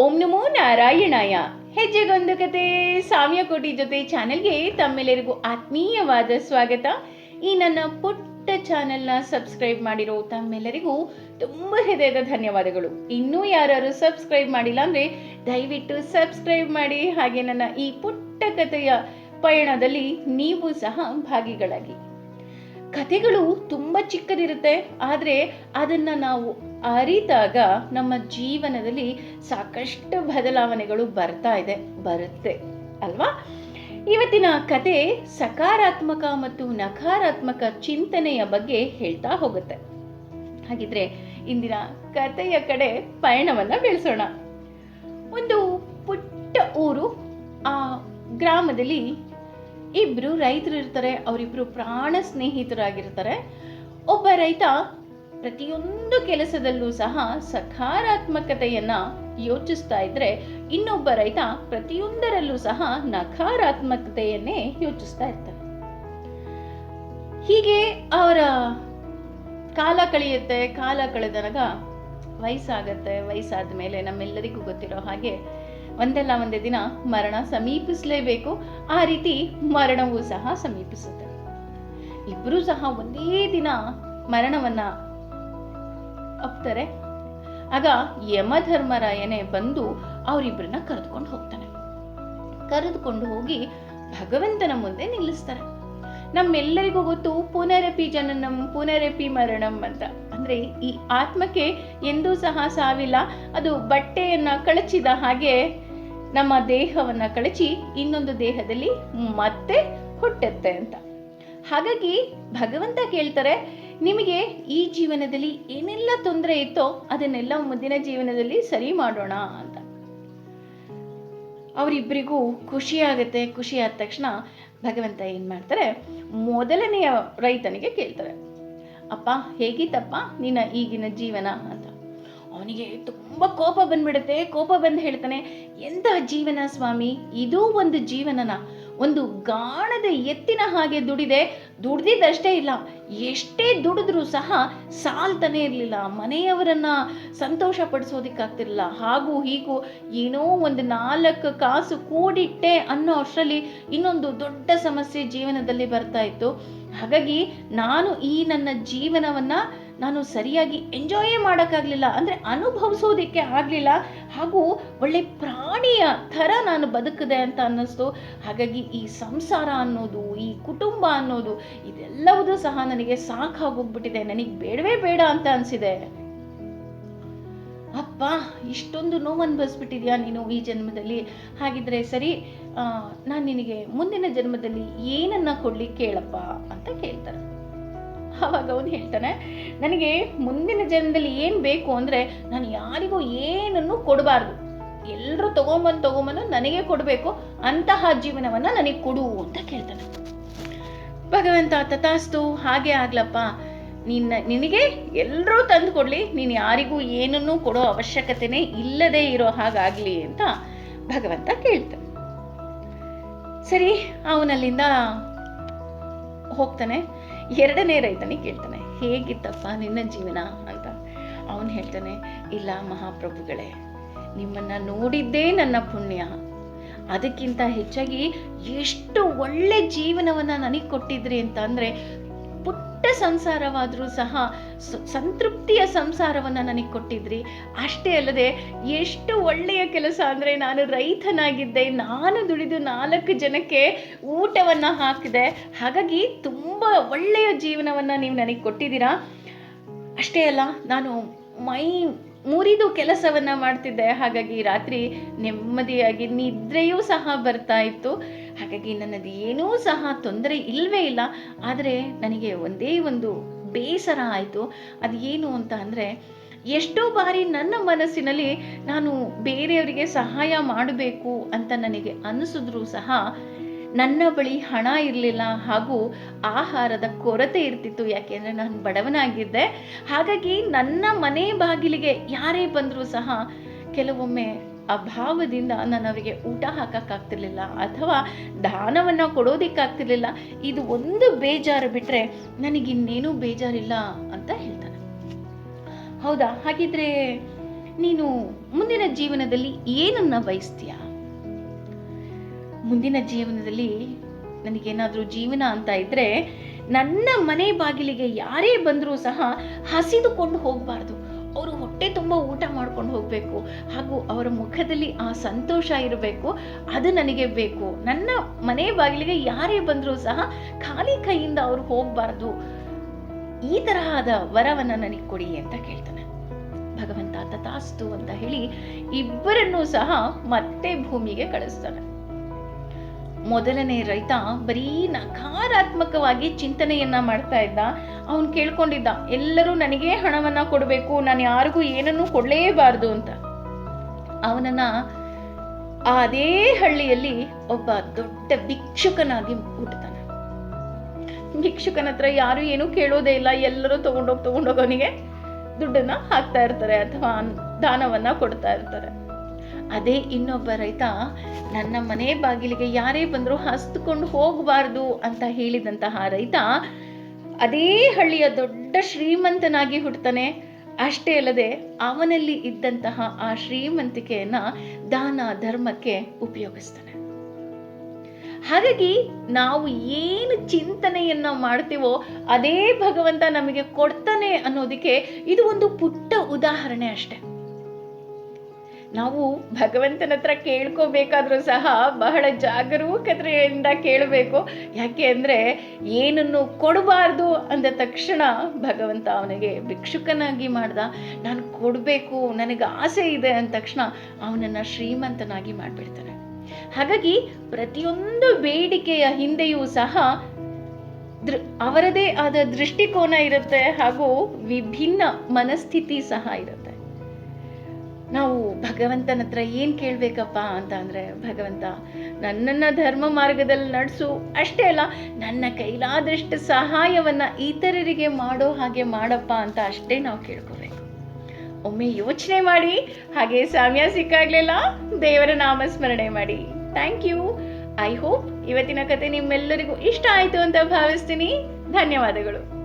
ಓಂ ನಮೋ ನಾರಾಯಣಾಯ. ಹೆಜ್ಜೆಗೊಂದು ಕತೆ. ಸಾಮ್ಯಕೋಟಿ ಜೊತೆ ಚಾನೆಲ್ಗೆ ತಮ್ಮೆಲ್ಲರಿಗೂ ಆತ್ಮೀಯವಾದ ಸ್ವಾಗತ. ಈ ನನ್ನ ಪುಟ್ಟ ಚಾನೆಲ್ನ ಸಬ್ಸ್ಕ್ರೈಬ್ ಮಾಡಿರೋ ತಮ್ಮೆಲ್ಲರಿಗೂ ತುಂಬ ಹೃದಯದ ಧನ್ಯವಾದಗಳು. ಇನ್ನೂ ಯಾರು ಸಬ್ಸ್ಕ್ರೈಬ್ ಮಾಡಿಲ್ಲ ಅಂದರೆ ದಯವಿಟ್ಟು ಸಬ್ಸ್ಕ್ರೈಬ್ ಮಾಡಿ. ಹಾಗೆ ನನ್ನ ಈ ಪುಟ್ಟ ಕಥೆಯ ಪಯಣದಲ್ಲಿ ನೀವು ಸಹ ಭಾಗಿಗಳಾಗಿ. ಕಥೆಗಳು ತುಂಬ ಚಿಕ್ಕದಿರುತ್ತೆ, ಆದರೆ ಅದನ್ನು ನಾವು ಅರಿತಾಗ ನಮ್ಮ ಜೀವನದಲ್ಲಿ ಸಾಕಷ್ಟು ಬದಲಾವಣೆಗಳು ಬರ್ತಾ ಇದೆ, ಬರುತ್ತೆ, ಅಲ್ವಾ? ಇವತ್ತಿನ ಕತೆ ಸಕಾರಾತ್ಮಕ ಮತ್ತು ನಕಾರಾತ್ಮಕ ಚಿಂತನೆಯ ಬಗ್ಗೆ ಹೇಳ್ತಾ ಹೋಗುತ್ತೆ. ಹಾಗಿದ್ರೆ ಇಂದಿನ ಕತೆಯ ಕಡೆ ಪಯಣವನ್ನ ಬೆಳೆಸೋಣ. ಒಂದು ಪುಟ್ಟ ಊರು, ಆ ಗ್ರಾಮದಲ್ಲಿ ಇಬ್ರು ರೈತರು ಇರ್ತಾರೆ, ಅವರಿಬ್ರು ಪ್ರಾಣ ಸ್ನೇಹಿತರಾಗಿರ್ತಾರೆ. ಒಬ್ಬ ರೈತ ಪ್ರತಿಯೊಂದು ಕೆಲಸದಲ್ಲೂ ಸಹ ಸಕಾರಾತ್ಮಕತೆಯನ್ನ ಯೋಚಿಸ್ತಾ ಇದ್ರೆ ಇನ್ನೊಬ್ಬ ರೈತ ಪ್ರತಿಯೊಂದರಲ್ಲೂ ಸಹ ನಕಾರಾತ್ಮಕತೆಯನ್ನೇ ಯೋಚಿಸ್ತಾ ಇರ್ತಾರೆ ಹೀಗೆ ಅವರ ಕಾಲ ಕಳೆಯುತ್ತೆ, ಕಾಲ ಕಳೆದಾಗ ವಯಸ್ಸಾಗತ್ತೆ, ವಯಸ್ಸಾದ ಮೇಲೆ ನಮ್ಮೆಲ್ಲರಿಗೂ ಗೊತ್ತಿರೋ ಹಾಗೆ ಒಂದಲ್ಲ ಒಂದೇ ದಿನ ಮರಣ ಸಮೀಪಿಸಲೇಬೇಕು. ಆ ರೀತಿ ಮರಣವೂ ಸಹ ಸಮೀಪಿಸುತ್ತೆ. ಇಬ್ಬರೂ ಸಹ ಒಂದೇ ದಿನ ಮರಣವನ್ನ ಒಪ್ತಾರೆ ಆಗ ಯಮಧರ್ಮರಾಯನೇ ಬಂದು ಅವರಿಬ್ಬರನ್ನ ಕರೆದುಕೊಂಡು ಹೋಗ್ತಾನೆ. ಕರೆದುಕೊಂಡು ಹೋಗಿ ಭಗವಂತನ ಮುಂದೆ ನಿಲ್ಲಿಸ್ತಾರೆ. ನಮ್ಮೆಲ್ಲರಿಗೂ ಗೊತ್ತು ಪುನರಪಿ ಜನನಂ, ಪುನರಪಿ ಮರಣಂ ಅಂತ. ಅಂದ್ರೆ ಈ ಆತ್ಮಕ್ಕೆ ಎಂದೂ ಸಹ ಸಾವಿಲ್ಲ. ಅದು ಬಟ್ಟೆಯನ್ನ ಕಳಚಿದ ಹಾಗೆ ನಮ್ಮ ದೇಹವನ್ನ ಕಳಚಿ ಇನ್ನೊಂದು ದೇಹದಲ್ಲಿ ಮತ್ತೆ ಹುಟ್ಟುತ್ತೆ ಅಂತ. ಹಾಗಾಗಿ ಭಗವಂತ ಕೇಳ್ತಾರೆ ನಿಮಗೆ ಈ ಜೀವನದಲ್ಲಿ ಏನೆಲ್ಲ ತೊಂದರೆ ಇತ್ತೋ ಅದನ್ನೆಲ್ಲ ಮುಂದಿನ ಜೀವನದಲ್ಲಿ ಸರಿ ಮಾಡೋಣ ಅಂತ. ಅವರಿಬ್ಬರಿಗೂ ಖುಷಿ ಆಗುತ್ತೆ. ಖುಷಿ ಆದ ತಕ್ಷಣ ಭಗವಂತ ಏನು ಮಾಡ್ತಾರೆ? ಮೊದಲನೆಯ ರೈತನಿಗೆ ಕೇಳ್ತಾರೆ. ಅಪ್ಪ, ಹೇಗಿತ್ತಪ್ಪ ನಿನ್ನ ಈಗಿನ ಜೀವನ ಅಂತ. ಅವನಿಗೆ ತುಂಬ ಕೋಪ ಬಂದ್ಬಿಡುತ್ತೆ. ಕೋಪ ಬಂದು ಹೇಳ್ತಾನೆ ಎಂತಹ ಜೀವನ ಸ್ವಾಮಿ? ಇದೂ ಒಂದು ಜೀವನನ. ಒಂದು ಗಾಣದ ಎತ್ತಿನ ಹಾಗೆ ದುಡಿದೆ. ದುಡ್ದಿದ್ದಷ್ಟೇ ಇಲ್ಲ. ಎಷ್ಟೇ ದುಡಿದ್ರೂ ಸಹ ಸಾಲ್ತಾನೆ ಇರಲಿಲ್ಲ. ಮನೆಯವರನ್ನ ಸಂತೋಷ ಪಡಿಸೋದಿಕ್ಕಾಗ್ತಿರ್ಲಿಲ್ಲ. ಹಾಗೂ ಹೀಗೂ ಏನೋ ಒಂದು ನಾಲ್ಕು ಕಾಸು ಕೂಡಿಟ್ಟೆ ಅನ್ನೋ ಅಷ್ಟರಲ್ಲಿ ಇನ್ನೊಂದು ದೊಡ್ಡ ಸಮಸ್ಯೆ ಜೀವನದಲ್ಲಿ ಬರ್ತಾ ಇತ್ತು. ಹಾಗಾಗಿ ನಾನು ಈ ನನ್ನ ಜೀವನವನ್ನ ನಾನು ಸರಿಯಾಗಿ ಎಂಜಾಯೇ ಮಾಡೋಕ್ಕಾಗಲಿಲ್ಲ. ಅಂದರೆ ಅನುಭವಿಸೋದಕ್ಕೆ ಆಗಲಿಲ್ಲ. ಹಾಗೂ ಒಳ್ಳೆ ಪ್ರಾಣಿಯ ಥರ ನಾನು ಬದುಕಿದೆ ಅಂತ ಅನ್ನಿಸ್ತು. ಹಾಗಾಗಿ ಈ ಸಂಸಾರ ಅನ್ನೋದು, ಈ ಕುಟುಂಬ ಅನ್ನೋದು ಇದೆಲ್ಲವೂ ಸಹ ನನಗೆ ಸಾಕಾಗೋಗ್ಬಿಟ್ಟಿದೆ. ನನಗೆ ಬೇಡವೇ ಬೇಡ ಅಂತ ಅನಿಸಿದೆ. ಅಪ್ಪ, ಇಷ್ಟೊಂದು ನೋವು ಅನುಭವಿಸ್ಬಿಟ್ಟಿದ್ಯಾ ನೀನು ಈ ಜನ್ಮದಲ್ಲಿ? ಹಾಗಿದ್ರೆ ಸರಿ ನಾನು ನಿನಗೆ ಮುಂದಿನ ಜನ್ಮದಲ್ಲಿ ಏನನ್ನ ಕೊಡ್ಲಿ ಕೇಳಪ್ಪ ಅಂತ ಕೇಳ್ತಾರೆ. ಅವಾಗ ಅವನು ಹೇಳ್ತಾನೆ, ನನಗೆ ಮುಂದಿನ ಜನ್ಮದಲ್ಲಿ ಏನು ಬೇಕು ಅಂದರೆ ನಾನು ಯಾರಿಗೂ ಏನನ್ನು ಕೊಡಬಾರ್ದು. ಎಲ್ಲರೂ ತಗೊಂಬಂದು ತಗೊಂಬಂದು ನನಗೆ ಕೊಡಬೇಕು, ಅಂತಹ ಜೀವನವನ್ನು ನನಗೆ ಕೊಡು ಅಂತ ಕೇಳ್ತಾನೆ. ಭಗವಂತ ತಥಾಸ್ತು, ಹಾಗೆ ಆಗ್ಲಪ್ಪ. ನಿನ್ನ, ನಿನಗೆ ಎಲ್ಲರೂ ತಂದು ಕೊಡಲಿ. ನೀನು ಯಾರಿಗೂ ಏನನ್ನೂ ಕೊಡೋ ಅವಶ್ಯಕತೆನೇ ಇಲ್ಲದೆ ಇರೋ ಹಾಗಾಗಲಿ ಅಂತ ಭಗವಂತ ಕೇಳ್ತಾನೆ. ಸರಿ, ಅವನಲ್ಲಿಂದ ಹೋಗ್ತಾನೆ. ಎರಡನೇ ರೈತನಿಗೆ ಕೇಳ್ತಾನೆ, ಹೇಗಿತ್ತಪ್ಪ ನಿನ್ನ ಜೀವನ? ಅಂತ. ಅವನು ಹೇಳ್ತಾನೆ, ಇಲ್ಲ ಮಹಾಪ್ರಭುಗಳೇ, ನಿಮ್ಮನ್ನ ನೋಡಿದ್ದೇ ನನ್ನ ಪುಣ್ಯ. ಅದಕ್ಕಿಂತ ಹೆಚ್ಚಾಗಿ ಎಷ್ಟು ಒಳ್ಳೆ ಜೀವನವನ್ನ ನನಗೆ ಕೊಟ್ಟಿದ್ರಿ ಅಂತ ಅಂದ್ರೆ ಪುಟ್ಟ ಸಂಸಾರವಾದರೂ ಸಹ ಸಂತೃಪ್ತಿಯ ಸಂಸಾರವನ್ನು ನನಗೆ ಕೊಟ್ಟಿದ್ರಿ. ಅಷ್ಟೇ ಅಲ್ಲದೆ ಎಷ್ಟು ಒಳ್ಳೆಯ ಕೆಲಸ ಅಂದರೆ ನಾನು ರೈತನಾಗಿದ್ದೆ, ನಾನು ದುಡಿದು ನಾಲ್ಕು ಜನಕ್ಕೆ ಊಟವನ್ನು ಹಾಕಿದೆ. ಹಾಗಾಗಿ ತುಂಬ ಒಳ್ಳೆಯ ಜೀವನವನ್ನು ನೀವು ನನಗೆ ಕೊಟ್ಟಿದ್ದೀರಾ. ಅಷ್ಟೇ ಅಲ್ಲ, ನಾನು ಮೈ ಮುರಿದು ಕೆಲಸವನ್ನ ಮಾಡ್ತಿದ್ದೆ. ಹಾಗಾಗಿ ರಾತ್ರಿ ನೆಮ್ಮದಿಯಾಗಿ ನಿದ್ರೆಯೂ ಸಹ ಬರ್ತಾ ಇತ್ತು. ಹಾಗಾಗಿ ನನ್ನದು ಏನೂ ಸಹ ತೊಂದರೆ ಇಲ್ಲವೇ ಇಲ್ಲ. ಆದರೆ ನನಗೆ ಒಂದೇ ಒಂದು ಬೇಸರ ಆಯಿತು. ಅದು ಏನು ಅಂತ ಅಂದರೆ, ಎಷ್ಟೋ ಬಾರಿ ನನ್ನ ಮನಸ್ಸಿನಲ್ಲಿ ನಾನು ಬೇರೆಯವರಿಗೆ ಸಹಾಯ ಮಾಡಬೇಕು ಅಂತ ನನಗೆ ಅನಿಸಿದ್ರೂ ಸಹ, ನನ್ನ ಬಳಿ ಹಣ ಇರಲಿಲ್ಲ ಹಾಗೂ ಆಹಾರದ ಕೊರತೆ ಇರ್ತಿತ್ತು. ಯಾಕೆಂದರೆ ನಾನು ಬಡವನಾಗಿದ್ದೆ. ಹಾಗಾಗಿ ನನ್ನ ಮನೆ ಬಾಗಿಲಿಗೆ ಯಾರೇ ಬಂದರೂ ಸಹ ಕೆಲವೊಮ್ಮೆ ಅಭಾವದಿಂದ ನಾನು ಅವರಿಗೆ ಊಟ ಹಾಕೋಕ್ಕಾಗ್ತಿರ್ಲಿಲ್ಲ ಅಥವಾ ದಾನವನ್ನು ಕೊಡೋದಕ್ಕಾಗ್ತಿರ್ಲಿಲ್ಲ. ಇದು ಒಂದು ಬೇಜಾರು ಬಿಟ್ಟರೆ ನನಗಿನ್ನೇನೂ ಬೇಜಾರಿಲ್ಲ ಅಂತ ಹೇಳ್ತಾನೆ. ಹೌದಾ? ಹಾಗಿದ್ರೆ ನೀನು ಮುಂದಿನ ಜೀವನದಲ್ಲಿ ಏನನ್ನ ಬಯಸ್ತೀಯ? ಮುಂದಿನ ಜೀವನದಲ್ಲಿ ನನಗೇನಾದರೂ ಜೀವನ ಅಂತ ಇದ್ರೆ ನನ್ನ ಮನೆ ಬಾಗಿಲಿಗೆ ಯಾರೇ ಬಂದರೂ ಸಹ ಹಸಿದುಕೊಂಡು ಹೋಗಬಾರ್ದು. ಹೊಟ್ಟೆ ತುಂಬ ಊಟ ಮಾಡ್ಕೊಂಡು ಹೋಗಬೇಕು. ಹಾಗೂ ಅವರ ಮುಖದಲ್ಲಿ ಆ ಸಂತೋಷ ಇರಬೇಕು. ಅದು ನನಗೆ ಬೇಕು. ನನ್ನ ಮನೆ ಬಾಗಿಲಿಗೆ ಯಾರೇ ಬಂದರೂ ಸಹ ಖಾಲಿ ಕೈಯಿಂದ ಅವರು ಹೋಗಬಾರ್ದು. ಈ ತರಹದ ವರವನ್ನು ನನಗೆ ಕೊಡಿ ಅಂತ ಕೇಳ್ತಾನೆ. ಭಗವಂತ ತಥಾಸ್ತು ಅಂತ ಹೇಳಿ ಇಬ್ಬರನ್ನೂ ಸಹ ಮತ್ತೆ ಭೂಮಿಗೆ ಕಳಿಸ್ತಾನೆ. ಮೊದಲನೇ ರೈತ ಬರೀ ನಕಾರಾತ್ಮಕವಾಗಿ ಚಿಂತನೆಯನ್ನ ಮಾಡ್ತಾ ಇದ್ದ. ಅವನು ಕೇಳ್ಕೊಂಡಿದ್ದ, ಎಲ್ಲರೂ ನನಗೇ ಹಣವನ್ನ ಕೊಡಬೇಕು, ನಾನು ಯಾರಿಗೂ ಏನನ್ನೂ ಕೊಡಲೇಬಾರ್ದು ಅಂತ. ಅವನನ್ನ ಅದೇ ಹಳ್ಳಿಯಲ್ಲಿ ಒಬ್ಬ ದೊಡ್ಡ ಭಿಕ್ಷುಕನಾಗಿ ಹುಟ್ಟುತ್ತಾನೆ ಭಿಕ್ಷುಕನ ಹತ್ರ ಯಾರು ಏನೂ ಕೇಳೋದೇ ಇಲ್ಲ, ಎಲ್ಲರೂ ತಗೊಂಡೋಗಿ ತಗೊಂಡೋಗವನಿಗೆ ದುಡ್ಡನ್ನ ಹಾಕ್ತಾ ಇರ್ತಾರೆ ಅಥವಾ ದಾನವನ್ನ ಕೊಡ್ತಾ ಇರ್ತಾರೆ. ಅದೇ ಇನ್ನೊಬ್ಬ ರೈತ, ನನ್ನ ಮನೆ ಬಾಗಿಲಿಗೆ ಯಾರೇ ಬಂದರೂ ಹಸ್ದುಕೊಂಡು ಹೋಗಬಾರ್ದು ಅಂತ ಹೇಳಿದಂತಹ ರೈತ ಅದೇ ಹಳ್ಳಿಯ ದೊಡ್ಡ ಶ್ರೀಮಂತನಾಗಿ ಹುಟ್ಟುತ್ತಾನೆ. ಅಷ್ಟೇ ಅಲ್ಲದೆ ಅವನಲ್ಲಿ ಇದ್ದಂತಹ ಆ ಶ್ರೀಮಂತಿಕೆಯನ್ನ ದಾನ ಧರ್ಮಕ್ಕೆ ಉಪಯೋಗಿಸ್ತಾನೆ. ಹಾಗಾಗಿ ನಾವು ಏನು ಚಿಂತನೆಯನ್ನ ಮಾಡ್ತೀವೋ ಅದೇ ಭಗವಂತ ನಮಗೆ ಕೊಡ್ತಾನೆ ಅನ್ನೋದಕ್ಕೆ ಇದು ಒಂದು ಪುಟ್ಟ ಉದಾಹರಣೆ ಅಷ್ಟೆ. ನಾವು ಭಗವಂತನ ಹತ್ರ ಕೇಳ್ಕೋಬೇಕಾದ್ರೂ ಸಹ ಬಹಳ ಜಾಗರೂಕತೆಯಿಂದ ಕೇಳಬೇಕು. ಯಾಕೆ ಅಂದರೆ ಏನನ್ನು ಕೊಡಬಾರ್ದು ಅಂದ ತಕ್ಷಣ ಭಗವಂತ ಅವನಿಗೆ ಭಿಕ್ಷುಕನಾಗಿ ಮಾಡ್ದ. ನಾನು ಕೊಡಬೇಕು, ನನಗೆ ಆಸೆ ಇದೆ ಅಂದ ತಕ್ಷಣ ಅವನನ್ನು ಶ್ರೀಮಂತನಾಗಿ ಮಾಡಿಬಿಡ್ತಾನೆ. ಹಾಗಾಗಿ ಪ್ರತಿಯೊಂದು ಬೇಡಿಕೆಯ ಹಿಂದೆಯೂ ಸಹ ದೃ, ಅವರದೇ ಆದ ದೃಷ್ಟಿಕೋನ ಇರುತ್ತೆ ಹಾಗೂ ವಿಭಿನ್ನ ಮನಸ್ಥಿತಿ ಸಹ ಇರುತ್ತೆ. ನಾವು ಭಗವಂತನ ಹತ್ರ ಏನು ಕೇಳಬೇಕಪ್ಪ ಅಂತ ಅಂದರೆ, ಭಗವಂತ, ನನ್ನನ್ನು ಧರ್ಮ ಮಾರ್ಗದಲ್ಲಿ ನಡೆಸು ಅಷ್ಟೇ ಅಲ್ಲ, ನನ್ನ ಕೈಲಾದಷ್ಟು ಸಹಾಯವನ್ನು ಇತರರಿಗೆ ಮಾಡೋ ಹಾಗೆ ಮಾಡಪ್ಪ ಅಂತ ಅಷ್ಟೇ ನಾವು ಕೇಳ್ಕೋಬೇಕು. ಒಮ್ಮೆ ಯೋಚನೆ ಮಾಡಿ, ಹಾಗೆ ಸಾಮ್ಯ ಸಿಕ್ಕಾಗ್ಲಿಲ್ಲ, ದೇವರ ನಾಮಸ್ಮರಣೆ ಮಾಡಿ. ಥ್ಯಾಂಕ್ ಯು ಐ ಹೋಪ್ ಇವತ್ತಿನ ಕತೆ ನಿಮ್ಮೆಲ್ಲರಿಗೂ ಇಷ್ಟ ಆಯಿತು ಅಂತ ಭಾವಿಸ್ತೀನಿ. ಧನ್ಯವಾದಗಳು.